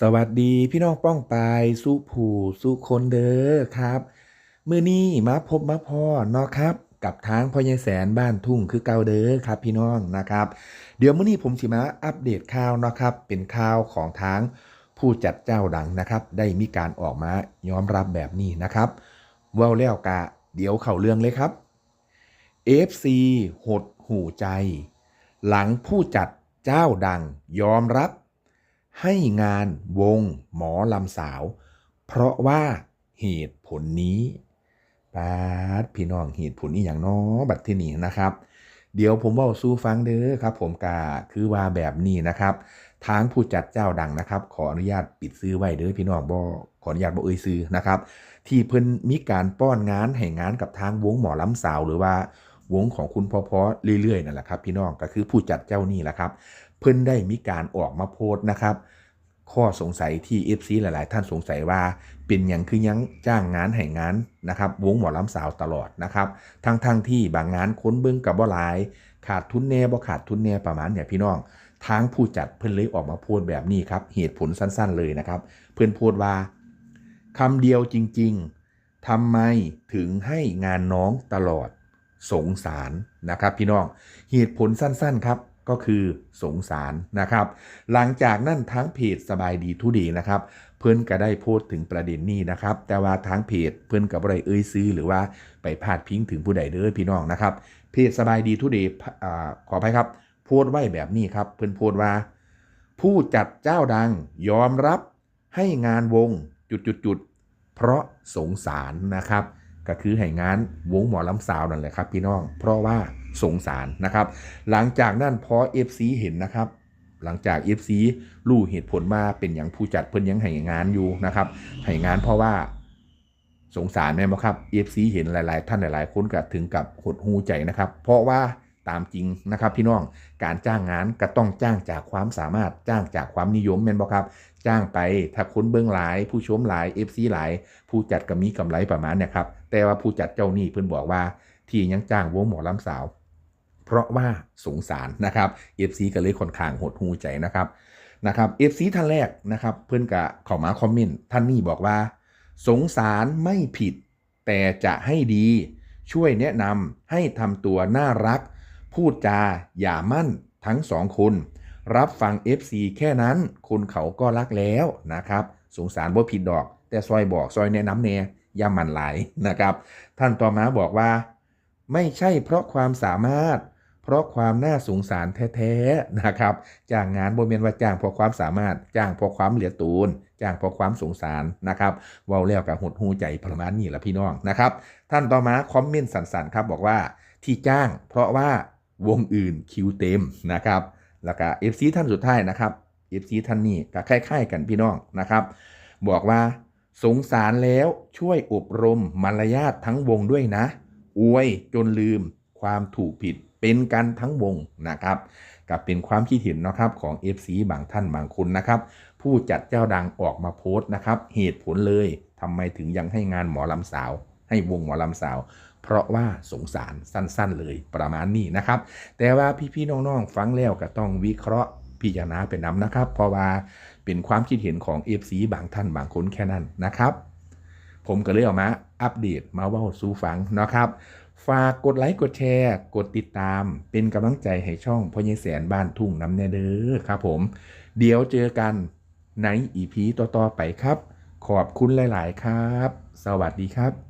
สวัสดีพี่น้องป้องปายสู้ผู้สู้คนเด้อครับมือนี้มาพบมาพ่อเนาะครับ กับทางพ่อใหญ่แสนบ้านทุ่งคือเก่าเด้อครับ พี่น้องนะครับ เดี๋ยวมื้อนี้ผมสิมาอัปเดตข่าวเนาะครับ เป็นข่าวของทางผู้จัดเจ้าดังนะครับ ได้มีการออกมายอมรับแบบนี้นะครับเว้าแล้วกะ เดี๋ยวเข้าเรื่องเลยครับ FC หดหูใจ หลังผู้จัดเจ้าดังยอมรับ ให้งานวงหมอลำสาว เพราะว่าเหตุผลนี้ปาดพี่น้องเหตุผลนี้อย่างน้อบัดที่นี่นะครับ เดี๋ยวผมบอกสู้ฟังเด้อครับ ผมกาคือว่าแบบนี้นะครับ ทางผู้จัดเจ้าดังนะครับ ขออนุญาตปิดซื้อไว้เด้อพี่น้องบอขออนุญาตบอเอ่ยซื้อนะครับ ที่เพิ่นมีการป้อนงานให้งานกับทางวงหมอลำสาวหรือว่าวงของคุณพ่อพอเรื่อยๆนั่นแหละครับ พี่น้องก็คือผู้จัดเจ้านี่แหละครับ เพิ่นได้มีการออกมาโพสต์นะครับ ข้อสงสัยที่ FC หลาย ๆ ท่านสงสัยว่าเป็นอย่างคือยังจ้างงานให้งานนะครับ วงหมอลำสาวตลอดนะครับ ทั้งๆทที่บางงานค้นเบิ้งกับบ่หลาย ขาดทุนแน่บ่ขาดทุนแน่ประมาณเนี่ยพี่น้องทางผู้จัดเพิ่นเลยออกมาโพสต์แบบนี้ครับ เหตุผลสั้นๆเลยนะครับ เพิ่นโพสต์ว่าคำเดียวจริง ๆทำไมถึงให้งานน้องตลอดสงสารนะครับ พี่น้องเหตุผลสั้นๆครับ ก็คือสงสารนะครับ หลังจากนั้นทั้งเพจสบายดีทุดีนะครับ เพื่อนก็ได้โพสต์ถึงประเด็นนี้นะครับ แต่ว่าทางเพจเพื่อนกับอะไรเอ่ยซื้อหรือว่าไปพาดพิงถึงผู้ใดเด้อพี่น้องนะครับ เพจสบายดีทุดีขออภัยครับโพสต์ไว้แบบนี้ครับ เพื่อนโพสต์ว่า ผู้จัดเจ้าดังยอมรับให้งานวงจุดๆๆเพราะสงสารนะครับ ก็คือให้งานวงหมอลำสาวนั่นแหละครับ พี่น้อง เพราะว่า สงสารนะครับ หลังจากนั้นพอ FC เห็นนะครับ หลังจาก FC รู้เหตุผลมาเป็นอย่างผู้จัดเพิ่นยังให้งานอยู่นะครับให้งานเพราะว่าสงสารแม่นบ่ครับ FC เห็นหลาย ๆ ท่านหลาย ๆ คนก็ถึงกับหดหูใจนะครับ เพราะว่าตามจริงนะครับพี่น้องการจ้างงานก็ต้องจ้างจากความสามารถจ้างจากความนิยมแม่นบ่ครับ จ้างไปถ้าคนเบื้องหลาย ผู้ชมหลาย FC หลาย ผู้จัดก็มีกำไรประมาณเนี่ยครับแต่ว่าผู้จัดเจ้านี่เพิ่นบอกว่า ที่ยังจ้างวงหมอลำสาว เพราะว่าสงสารนะครับ FC ก็เลยค่อนข้างหดหูใจนะครับนะครับ FC ท่านแรกนะครับ เพื่อนกะเข้ามาคอมเมนต์ท่านนี้บอกว่า สงสารไม่ผิด แต่จะให้ดีช่วยแนะนำให้ทำตัวน่ารัก พูดจาอย่ามั่นทั้งสองคน รับฟัง FC แค่นั้น คนเขาก็รักแล้วนะครับ สงสารบ่ผิดดอก แต่ซอยบอกซอยแนะนำแน่อย่ามันหลายนะครับ ท่านต่อมาบอกว่า ไม่ใช่เพราะความสามารถ เพราะความน่าสงสารแท้ๆนะครับจ้างงานบนเมนว่าจ้างเพราะความสามารถจ้างเพราะความเหลือตูนจ้างเพราะความสงสารนะครับเว้าแล้วกับหดหูใจประมาณนี้แหละพี่น้องนะครับ ท่านต่อมาคอมเมนต์สันๆครับบอกว่าที่จ้างเพราะว่าวงอื่นคิวเต็มนะครับแล้วก็ FC ท่านสุดท้ายนะครับ FC ท่านนี้ก็คล้ายๆกันพี่น้องนะครับ บอกว่าสงสารแล้วช่วยอบรมมารยาททั้งวงด้วยนะ อวยจนลืมความถูกผิด เป็นกันทั้งวงนะครับกับเป็นความคิดเห็นนะครับของ FC บางท่านบางคนนะครับ ผู้จัดเจ้าดังออกมาโพสต์นะครับ เหตุผลเลยทำไมถึงยังให้งานหมอลำสาว ให้วงหมอลำสาว เพราะว่าสงสารสั้นๆเลยประมาณนี้นะครับ แต่ว่าพี่ๆน้องๆฟังแล้วก็ต้องวิเคราะห์พิจารณาไปนำนะครับ เพราะว่าเป็นความคิดเห็นของ FC บางท่านบางคนแค่นั้นนะครับ ผมก็เลยเอามาอัปเดตมาเว่าสู่ฟังนะครับ ฝากกดไลค์กดแชร์ กดติดตาม เป็นกำลังใจให้ช่องพ่อใหญ่แสนบ้านทุ่งน้ำแน่เด้อครับผม เดี๋ยวเจอกันในอีพีต่อๆไปครับ ขอบคุณหลาย ๆ ครับ สวัสดีครับ